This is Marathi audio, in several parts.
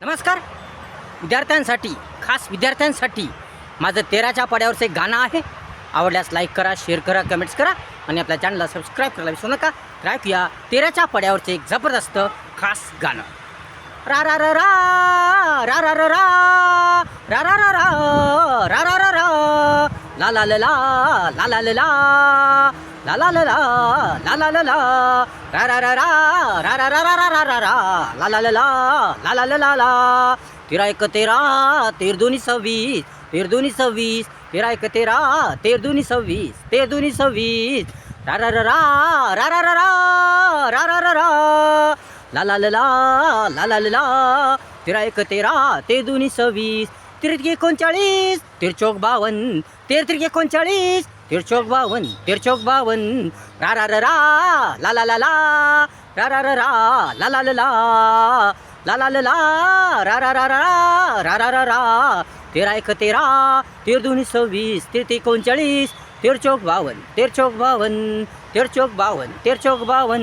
नमस्कार विद्यार्थ्यांसाठी खास विद्यार्थ्यांसाठी माझं तेराच्या पाड्यावरचं एक गाणं आहे आवडल्यास लाईक करा शेअर करा कमेंट्स करा आणि आपल्या चॅनलला सबस्क्राईब करायला विसरू नका तर या तेराच्या पाड्यावरचं एक जबरदस्त खास गाणं रा रा रा रा रा रा रा रा रा रा रा रा रा रा रा रा ला ला ला ला ला ला ला ला ला ला ला ला ला ला ला रा रा रा रा रा रा रा रा रा रा रा रा ला ला ला ला ला ला ला ला ला तेरा एक तेरा तेर दोन्ही सव्वीस तेर दोन्ही सव्वीस तेरा एक तेरा तेर दोन्ही सव्वीस तेर दोन्ही सव्वीस रा रा रा रा रा रा रा रा रा रा रा रा ला ला ला ला ला ला ला ला तेरा एक तेरा ते दोन्ही सव्वीस तेर एकोणचाळीस तिरचोक बावन्न तेर त्रिक एकोणचाळीस तिरचोक बावन तिरचोक बावन रा रा रा रा ला ला ला ला रा रा रा रा ला ला ला ला ला ला ला ला रा रा रा रा रा रा रा रा तेरा एक तेरा तेर दोन्ही सव्वीस तेर ते एकोणचाळीस तेरचोक बावन तेरचोक बावन तेरचोक बावन तेरचोक बावन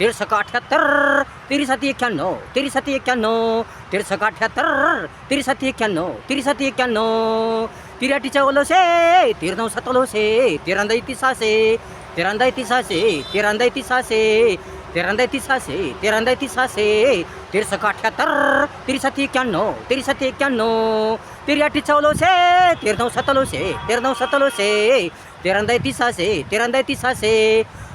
तेरसका अठ्याहत्तर तेरीसाठी एक्क्याण्णव तेरीसाठी एक्क्याण्णव तेरसका अठ्याहत्तर तेरीसाठी एक्क्याण्णव तेरीसाठी एक्क्याण्णव. तिराटीच्या ओलोसे तिरनव नऊ सात ओलोसे तेरांदा इतिसासे तेरांदा इतिसासे तेरांदा इतिसासे तेरांदा इतिसासे तेरांदा इतिसासे तेरसका अठ्याहत्तर तेरीसाठी एक्क्याण्णव तेरीसाठी एक्क्याण्णव. तिराटी चौलोसे तेरा नऊ सतलोसे तेरा नऊ सतलोसे तेरांदा इतिसासे तेरांदा इतिसासे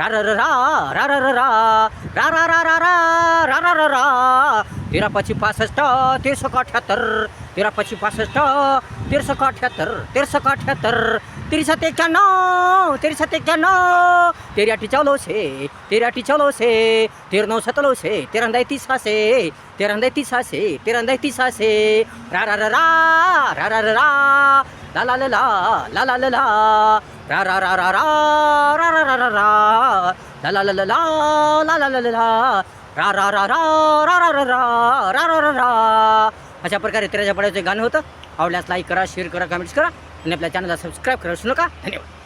रा रा रा रा रा रा रा रा रा रा रा रा रा रा रा तेरा पाचशे पासष्ट तेरसो अठ्याहत्तर तेरा पाचशे पासष्ट तेरसो अठ्याहत्तर तेरसो अठ्याहत्तर तिरीसात एक्क्याण्णव तिरीसात एक्क्याण्णव तेरी अठी चौलोसे तेरी अठी चौलोसे तेर नऊ सतलोसे तेरंदाय तिसासे तेरंदाय तिसासे तेरंदाय तिसासे रा रा रा रा रा रा रा रा ला ला ला ला ला ला ला ला रा रा रा रा रा रा रा रा रा रा ला ला ला ला ला ला ला ला ला ला रा रा रा रा रा रा रा रा रा रा रा रा अशा प्रकारे तेराच्या पडायचं गाणं होतं आवडल्यास लाईक करा शेअर करा कमेंट्स करा आणि आपल्या चॅनलला सबस्क्राईब करा विसरू नका धन्यवाद